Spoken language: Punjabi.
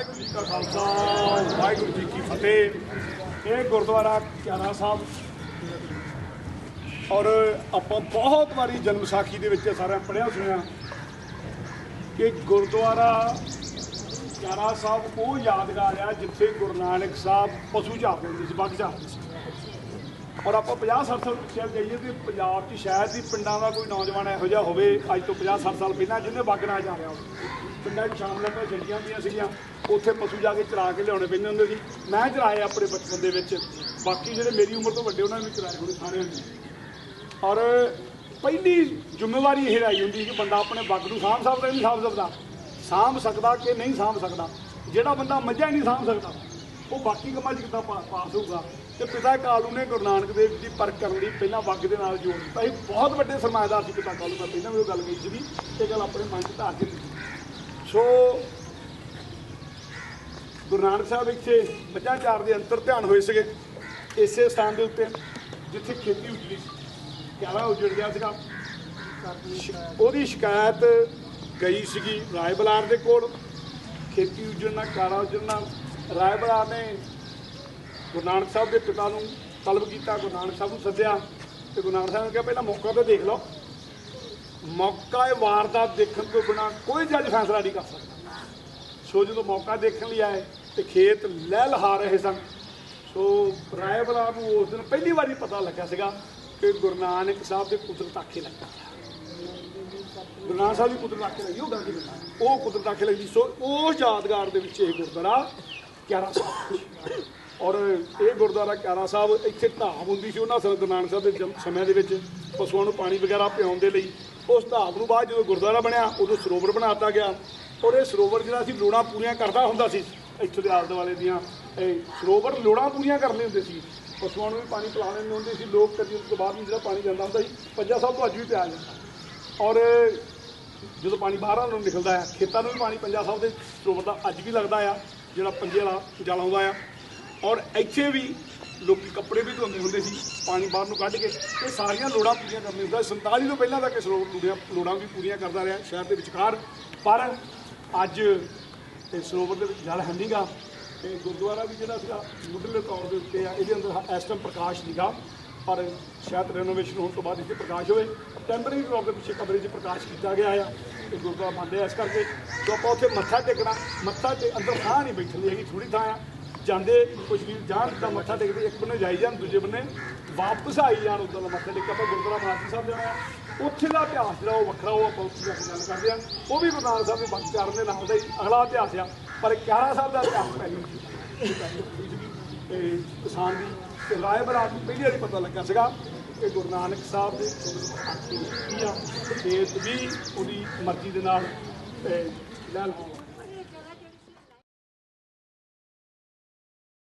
ਵਾਹਿਗੁਰੂ ਜੀ ਕਾ ਖਾਲਸਾ, ਵਾਹਿਗੁਰੂ ਜੀ ਕੀ ਫਤਿਹ। ਇਹ ਗੁਰਦੁਆਰਾ ਕਿਆਰਾ ਸਾਹਿਬ। ਔਰ ਆਪਾਂ ਬਹੁਤ ਵਾਰੀ ਜਨਮ ਸਾਖੀ ਦੇ ਵਿੱਚ ਸਾਰਿਆਂ ਪੜਿਆ ਸੁਣਿਆ ਕਿ ਗੁਰਦੁਆਰਾ ਕਿਆਰਾ ਸਾਹਿਬ ਉਹ ਯਾਦਗਾਰ ਆ ਜਿੱਥੇ ਗੁਰੂ ਨਾਨਕ ਸਾਹਿਬ ਪਸ਼ੂ ਚਾਰਦੇ ਹੁੰਦੇ ਸੀ ਬੱਗ ਚਾਰਦੇ ਸੀ। ਔਰ ਆਪਾਂ 50 60 ਸਾਲ ਪਿੱਛੇ ਜਾਈਏ ਤੇ ਪੰਜਾਬ 'ਚ ਸ਼ਾਇਦ ਹੀ ਪਿੰਡਾਂ ਦਾ ਕੋਈ ਨੌਜਵਾਨ ਇਹੋ ਜਿਹਾ ਹੋਵੇ, ਅੱਜ ਤੋਂ 50 60 ਸਾਲ ਪਹਿਲਾਂ ਜਿਹਨੇ ਬੱਗ ਨਾ ਜਾ ਰਿਹਾ ਹੋਵੇ। ਪਿੰਡਾਂ 'ਚ ਸ਼ਾਮ ਨੂੰ ਛੱਡੀਆਂ ਹੁੰਦੀਆਂ ਸੀਗੀਆਂ, ਉੱਥੇ ਪਸ਼ੂ ਜਾ ਕੇ ਚਰਾ ਕੇ ਲਿਆਉਣੇ ਪੈਂਦੇ ਹੁੰਦੇ ਸੀ। ਮੈਂ ਚਰਾਏ ਆਪਣੇ ਬਚਪਨ ਦੇ ਵਿੱਚ। ਬਾਕੀ ਜਿਹੜੇ ਮੇਰੀ ਉਮਰ ਤੋਂ ਵੱਡੇ ਉਹਨਾਂ ਨੇ ਵੀ ਚਰਾਏ ਹੋਣੇ ਸਾਰੇ ਹੁੰਦੇ। ਔਰ ਪਹਿਲੀ ਜ਼ਿੰਮੇਵਾਰੀ ਇਹ ਆਈ ਹੁੰਦੀ ਕਿ ਬੰਦਾ ਆਪਣੇ ਬੱਗ ਨੂੰ ਸਾਂਭ ਸਕਦਾ ਨਹੀਂ ਸਾਂਭ ਸਕਦਾ। ਸਾਂਭ ਸਕਦਾ ਕਿ ਨਹੀਂ ਸਾਂਭ ਸਕਦਾ। ਜਿਹੜਾ ਬੰਦਾ ਮੱਝਾਂ ਹੀ ਨਹੀਂ ਸਾਂਭ ਸਕਦਾ। ਉਹ ਬਾਕੀ ਕੰਮਾਂ 'ਚ ਕਿੱਦਾਂ ਪਾ- ਪਾਸ ਹੋਊਗਾ? ਤੇ ਪਿਤਾ ਕਾਲੂ ਨੇ ਗੁਰੂ ਨਾਨਕ ਦੇਵ ਜੀ ਦੀ ਪਰਖ ਕਰਨ ਲਈ ਪਹਿਲਾਂ ਬੱਗ ਦੇ ਨਾਲ ਜੋੜ ਦਿੱਤਾ। ਇਹ ਬਹੁਤ ਵੱਡੇ ਸਰਮਾਇਦਾਰ ਸੀ ਪਿਤਾ ਕਾਲੂ ਮੈਂ ਪਹਿਲਾਂ ਵੀ ਉਹ ਗੱਲ ਕਹੀ ਸੀਗੀ ਇਹ ਗੱਲ ਆਪਣੇ ਮਨ 'ਚ ਧਾਰ ਕੇ ਸੋ ਗੁਰੂ ਨਾਨਕ ਸਾਹਿਬ ਇੱਥੇ ਮੱਝਾਂ ਚਾਰ ਦੇ ਅੰਤਰ ਧਿਆਨ ਹੋਏ ਸੀਗੇ, ਇਸੇ ਸਥਾਨ ਦੇ ਉੱਤੇ, ਜਿੱਥੇ ਖੇਤੀ ਉਜੜੀ ਸੀ। ਕਿਆਰਾ ਉਜੜ ਗਿਆ ਸੀਗਾ। ਉਹਦੀ ਸ਼ਿਕਾਇਤ ਗਈ ਸੀਗੀ ਰਾਏ ਬਲਾਰ ਦੇ ਕੋਲ। ਖੇਤੀ ਉਜੜਨਾ ਕਾਰਾ ਉਜੜਨਾ ਰਾਏ ਨੇ। ਗੁਰੂ ਨਾਨਕ ਸਾਹਿਬ ਦੇ ਪਿਤਾ ਨੂੰ ਤਲਬ ਕੀਤਾ, ਗੁਰੂ ਨਾਨਕ ਸਾਹਿਬ ਨੂੰ ਸੱਦਿਆ ਤੇ ਗੁਰੂ ਨਾਨਕ ਸਾਹਿਬ ਨੇ ਕਿਹਾ, ਪਹਿਲਾਂ ਮੌਕਾ ਤੇ ਦੇਖ ਲਓ। ਮੌਕਾ ਇਹ ਵਾਰਦਾਤ ਦੇਖਣ ਤੋਂ ਬਿਨਾ ਕੋਈ ਜੱਜ ਫੈਸਲਾ ਨਹੀਂ ਕਰ ਸਕਦਾ। ਸੋ ਜਦੋਂ ਮੌਕਾ ਦੇਖਣ ਲਈ ਆਏ ਤੇ ਖੇਤ ਲੈ ਲਹਾ ਰਹੇ ਸਨ। ਸੋ ਰਾਏ ਨੂੰ ਉਸ ਦਿਨ ਪਹਿਲੀ ਵਾਰੀ ਪਤਾ ਲੱਗਾ ਸੀਗਾ ਕਿ ਗੁਰੂ ਨਾਨਕ ਸਾਹਿਬ ਦੇ ਕੁਦਰਤ ਆਖੇ ਲੱਗਾ ਗੁਰੂ ਨਾਨਕ ਸਾਹਿਬ ਦੀ ਕੁਦਰਤ ਆਖੇ ਲੱਗੀ, ਉਹ ਗੱਲ ਕੀ ਬਤਾ ਉਹ ਕੁਦਰਤ ਆਖੇ ਲੱਗੀ। ਸੋ ਉਹ ਯਾਦਗਾਰ ਦੇ ਵਿੱਚ ਇਹ ਗੁਰਦੁਆਰਾ ਕਿਆਰਾ ਸਾਹਿਬ ਔਰ ਇਹ ਗੁਰਦੁਆਰਾ ਕਿਆਰਾ ਸਾਹਿਬ ਇੱਥੇ ਧਾਮ ਹੁੰਦੀ ਸੀ ਉਹਨਾਂ ਸਮੇਂ ਗੁਰੂ ਨਾਨਕ ਸਾਹਿਬ ਦੇ ਜਮ- ਸਮੇਂ ਦੇ ਵਿੱਚ, ਪਸ਼ੂਆਂ ਨੂੰ ਪਾਣੀ ਵਗੈਰਾ ਪਿਆਉਣ ਦੇ ਲਈ। ਉਸ ਧਾਮ ਨੂੰ ਬਾਅਦ ਜਦੋਂ ਗੁਰਦੁਆਰਾ ਬਣਿਆ, ਉਦੋਂ ਸਰੋਵਰ ਬਣਾਤਾ ਗਿਆ। ਔਰ ਇਹ ਸਰੋਵਰ ਜਿਹੜਾ ਸੀ, ਲੋੜਾਂ ਪੂਰੀਆਂ ਕਰਦਾ ਹੁੰਦਾ ਸੀ। ਇੱਥੋਂ ਦੇ ਆਲੇ ਦੁਆਲੇ ਦੀਆਂ ਇਹ ਸਰੋਵਰ ਲੋੜਾਂ ਪੂਰੀਆਂ ਕਰਨੇ ਹੁੰਦੇ ਸੀ। ਪਸ਼ੂਆਂ ਨੂੰ ਵੀ ਪਾਣੀ ਪਿਲਾ ਲੈਂਦੇ ਹੁੰਦੇ ਸੀ। ਲੋਕ ਕਦੀ ਉਸ ਤੋਂ ਬਾਅਦ ਵੀ ਜਿਹੜਾ ਪਾਣੀ ਜਾਂਦਾ ਹੁੰਦਾ ਸੀ, ਪੰਜਾ ਸਾਹਿਬ ਤੋਂ ਅੱਜ ਵੀ ਪਿਆ ਜਾਂਦਾ। ਔਰ ਜਦੋਂ ਪਾਣੀ ਬਾਹਰਾਂ ਨੂੰ ਨਿਕਲਦਾ ਹੈ, ਖੇਤਾਂ ਨੂੰ ਵੀ ਪਾਣੀ ਪੰਜਾ ਸਾਹਿਬ ਦੇ ਸਰੋਵਰ ਦਾ ਅੱਜ ਵੀ ਲੱਗਦਾ ਆ। ਜਿਹੜਾ ਪੰਜੇ ਵਾਲਾ ਜਲ ਆਉਂਦਾ ਆ। ਔਰ ਇੱਥੇ ਵੀ ਲੋਕੀ ਕੱਪੜੇ ਵੀ ਧੋਂਦੇ ਹੁੰਦੇ ਸੀ, ਪਾਣੀ ਬਾਹਰ ਨੂੰ ਕੱਢ ਕੇ, ਇਹ ਸਾਰੀਆਂ ਲੋੜਾਂ ਪੂਰੀਆਂ ਕਰਨੀਆਂ ਹੁੰਦਾ 47 ਤੋਂ ਪਹਿਲਾਂ ਤੱਕ ਇਹ ਸਰੋਵਰ ਲੋੜਾਂ ਲੋੜਾਂ ਵੀ ਪੂਰੀਆਂ ਕਰਦਾ ਰਿਹਾ ਸ਼ਹਿਰ ਦੇ ਵਿਚਕਾਰ। ਪਰ ਅੱਜ ਇਹ ਸਰੋਵਰ ਦੇ ਵਿੱਚ ਜਲ ਹੈ ਨਹੀਂਗਾ ਤੇ ਗੁਰਦੁਆਰਾ ਵੀ ਜਿਹੜਾ ਸੀਗਾ ਮੁੱਢਲੇ ਤੌਰ ਦੇ ਉੱਤੇ ਆ, ਇਹਦੇ ਅੰਦਰ ਇਸ ਟਾਈਮ ਪ੍ਰਕਾਸ਼ ਨਹੀਂਗਾ ਪਰ ਸ਼ਾਇਦ ਰੈਨੋਵੇਸ਼ਨ ਹੋਣ ਤੋਂ ਬਾਅਦ ਇੱਥੇ ਪ੍ਰਕਾਸ਼ ਹੋਵੇ। ਟੈਂਪਰੇਰੀ ਤੌਰ ਦੇ ਪਿੱਛੇ ਕਮਰੇ 'ਚ ਪ੍ਰਕਾਸ਼ ਕੀਤਾ ਗਿਆ ਆ। ਗੁਰਦੁਆਰਾ ਮੰਨਦੇ ਆ ਇਸ ਕਰਕੇ ਜੋ ਆਪਾਂ ਉੱਥੇ ਮੱਥਾ ਟੇਕਣਾ, ਮੱਥਾ ਤੇ ਅੰਦਰ ਥਾਂ ਨਹੀਂ ਬੈਠਣ ਦੀ ਹੈਗੀ ਥੋੜੀ ਥਾਂ ਆ। ਜਾਂਦੇ ਕੁਝ ਵੀ ਜਾਣ ਦਾ ਮੱਥਾ ਟੇਕਦੇ ਇੱਕ ਬੰਨੇ ਜਾਈ ਜਾਣ, ਦੂਜੇ ਬੰਨੇ ਵਾਪਸ ਆਈ ਜਾਣ ਉਦੋਂ ਮੱਥਾ ਟੇਕ ਕੇ ਆਪਾਂ ਗੁਰਦੁਆਰਾ ਮਾਰਤੀ ਸਾਹਿਬ ਜਾਣਾ ਉੱਥੇ ਦਾ ਇਤਿਹਾਸ ਜਿਹੜਾ ਉਹ ਵੱਖਰਾ, ਉਹ ਆਪਾਂ ਉੱਥੇ ਜਾ ਕੇ ਗੱਲ ਕਰਦੇ ਆ। ਉਹ ਵੀ ਗੁਰੂ ਸਾਹਿਬ ਦੇ ਬੰਦ ਚਾਰਨ ਦੇ ਨਾਲ ਦਾ ਹੀ ਅਗਲਾ ਇਤਿਹਾਸ ਆ। ਪਰ ਕਿਆਰਾ ਸਾਹਿਬ ਦਾ ਇਤਿਹਾਸ ਪਹਿਲੀ ਤੇ ਕਿਸਾਨ ਦੀ ਤੇ ਰਾਏ ਬਰਾਤ ਨੂੰ ਪਹਿਲੀ ਵਾਰੀ ਪਤਾ ਲੱਗਾ ਸੀਗਾ। ਕਿ ਗੁਰੂ ਨਾਨਕ ਸਾਹਿਬ ਦੇ ਕੀ ਆ ਖੇਤ ਵੀ ਉਹਦੀ ਮਰਜ਼ੀ ਦੇ ਨਾਲ, ਤੇ ਲੈ ਲਓ।